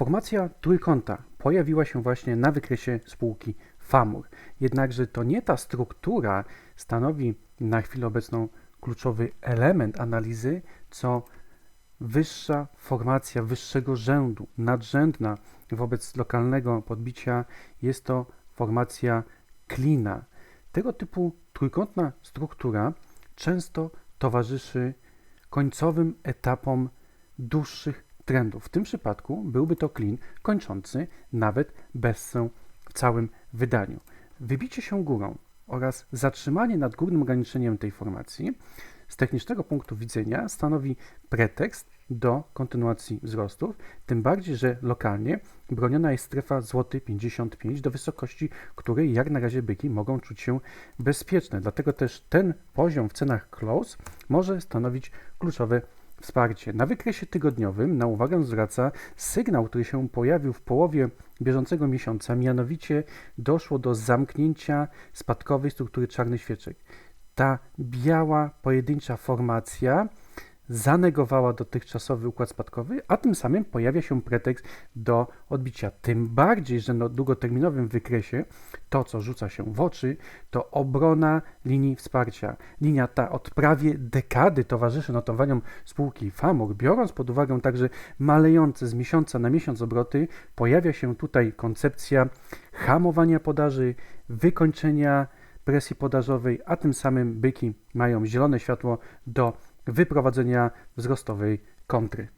Formacja trójkąta pojawiła się właśnie na wykresie spółki FAMUR. Jednakże to nie ta struktura stanowi na chwilę obecną kluczowy element analizy, co wyższa formacja wyższego rzędu, nadrzędna wobec lokalnego podbicia jest to formacja klina. Tego typu trójkątna struktura często towarzyszy końcowym etapom dłuższych trendów. W tym przypadku byłby to klin kończący nawet bessę w całym wydaniu. Wybicie się górą oraz zatrzymanie nad górnym ograniczeniem tej formacji z technicznego punktu widzenia stanowi pretekst do kontynuacji wzrostów, tym bardziej, że lokalnie broniona jest strefa złoty 55, do wysokości której jak na razie byki mogą czuć się bezpieczne. Dlatego też ten poziom w cenach close może stanowić kluczowe wsparcie. Na wykresie tygodniowym na uwagę zwraca sygnał, który się pojawił w połowie bieżącego miesiąca, mianowicie doszło do zamknięcia spadkowej struktury czarnych świeczek. Ta biała, pojedyncza formacja zanegowała dotychczasowy układ spadkowy, a tym samym pojawia się pretekst do odbicia. Tym bardziej, że na długoterminowym wykresie to, co rzuca się w oczy, to obrona linii wsparcia. Linia ta od prawie dekady towarzyszy notowaniom spółki FAMUR. Biorąc pod uwagę także malejące z miesiąca na miesiąc obroty, pojawia się tutaj koncepcja hamowania podaży, wykończenia presji podażowej, a tym samym byki mają zielone światło do wyprowadzenia wzrostowej kontry.